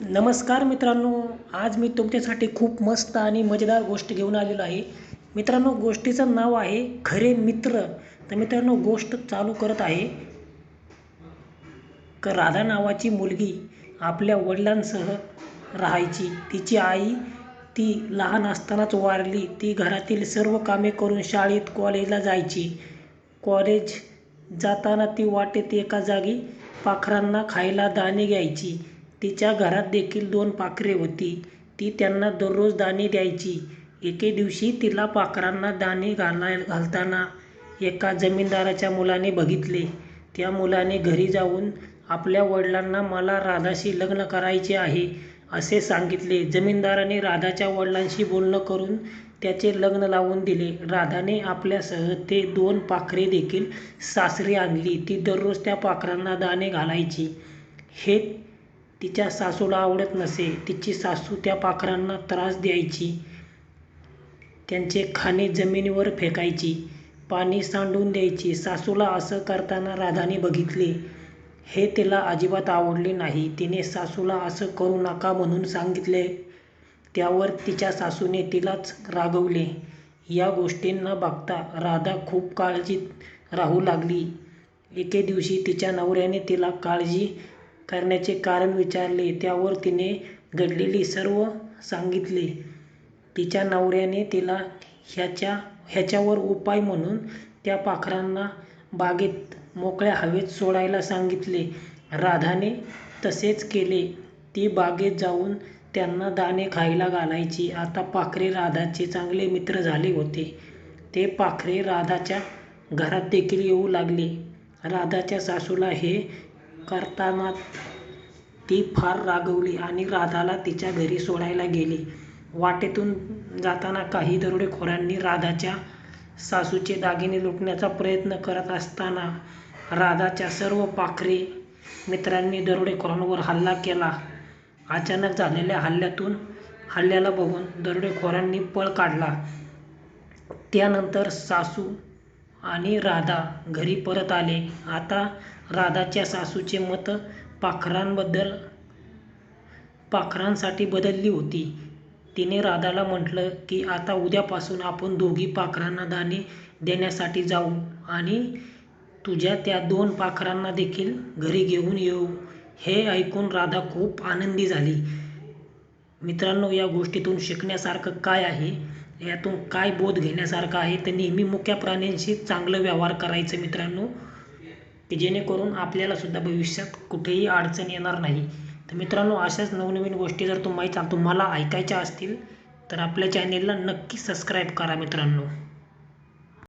नमस्कार मित्रांनो आज मी तुमच्यासाठी खूप मस्त आणि मजेदार गोष्ट घेऊन आलेलो आहे. मित्रांनो गोष्टीचं नाव आहे खरे मित्र. तर मित्रांनो गोष्ट चालू करत आहे. क राधा नावाची मुलगी आपल्या वडिलांसह राहायची. तिची आई ती लहान असतानाच वारली. ती घरातील सर्व कामे करून शाळेत कॉलेजला जायची. कॉलेज जाताना ती वाटेत एका जागी पाखरांना खायला दाणे घ्यायची. तिच्या घरात देखील दोन पाखरे होती. ती त्यांना दररोज दाणे द्यायची. एके दिवशी तिला पाखरांना दाणे घालाय घालताना एका जमीनदाराच्या मुलाने बघितले. त्या मुलाने घरी जाऊन आपल्या वडिलांना मला राधाशी लग्न करायचे आहे असे सांगितले. जमीनदाराने राधाच्या वडिलांशी बोलणं करून त्याचे लग्न लावून दिले. राधाने आपल्यासह ते दोन पाखरे देखील सासरी आणली. ती दररोज त्या पाखरांना दाणे घालायची. हे तिच्या सासूला आवडत नसे तिची सासू त्या पाखरांना त्रास द्यायची त्यांचे खाणे जमिनीवर फेकायची पाणी सांडून द्यायची. सासूला असं करताना राधाने बघितले हे तिला अजिबात आवडले नाही. तिने सासूला असं करू नका म्हणून सांगितले. त्यावर तिच्या सासूने तिलाच रागवले. या गोष्टींना बघता राधा खूप काळजीत राहू लागली. एके दिवशी तिच्या नवऱ्याने तिला काळजी करण्याचे कारण विचारले त्यावर तिने घडलेली सर्व सांगितले. तिच्या नवऱ्याने तिला ह्याच्या ह्याच्यावर उपाय म्हणून त्या पाखरांना बागेत मोकळ्या हवेत सोडायला सांगितले. राधाने तसेच केले. ती बागेत जाऊन त्यांना दाणे खायला घालायची. आता पाखरे राधाचे चांगले मित्र झाले होते. ते पाखरे राधाच्या घरात देखील येऊ लागले. राधाच्या सासूला हे करताना ती फार रागवली आणि राधाला तिच्या घरी सोडायला गेली. वाटेतून जाताना काही दरोडेखोरांनी राधाच्या सासूचे दागिने लुटण्याचा प्रयत्न करत असताना राधाच्या सर्व पाखरे मित्रांनी दरोडेखोरांवर हल्ला केला. अचानक झालेल्या हल्ल्यातून हल्ल्याला बघून दरोडेखोरांनी पळ काढला. त्यानंतर सासू आणि राधा घरी परत आले. आता राधाच्या सासूचे मत पाखरांबद्दल पाखरांसाठी बदलली होती. तिने राधाला म्हटलं की आता उद्यापासून आपण दोघी पाखरांना दाणे देण्यासाठी जाऊ आणि तुझ्या त्या दोन पाखरांना देखील घरी घेऊन येऊ. हे ऐकून राधा खूप आनंदी झाली. मित्रांनो या गोष्टीतून शिकण्यासारखं काय आहे? यातून काय बोध घेण्यासारखं आहे? तर नेहमी मुक्या प्राण्यांशी चांगलं व्यवहार करायचं मित्रांनो. की जेणेकरून आपल्याला सुद्धा भविष्यात कुठेही अडचण येणार नाही. तर मित्रांनो अशाच नवनवीन गोष्टी जर तुम्हाला तुम्हाला ऐकायच्या असतील तर आपल्या चॅनेलला नक्की सबस्क्राईब करा मित्रांनो.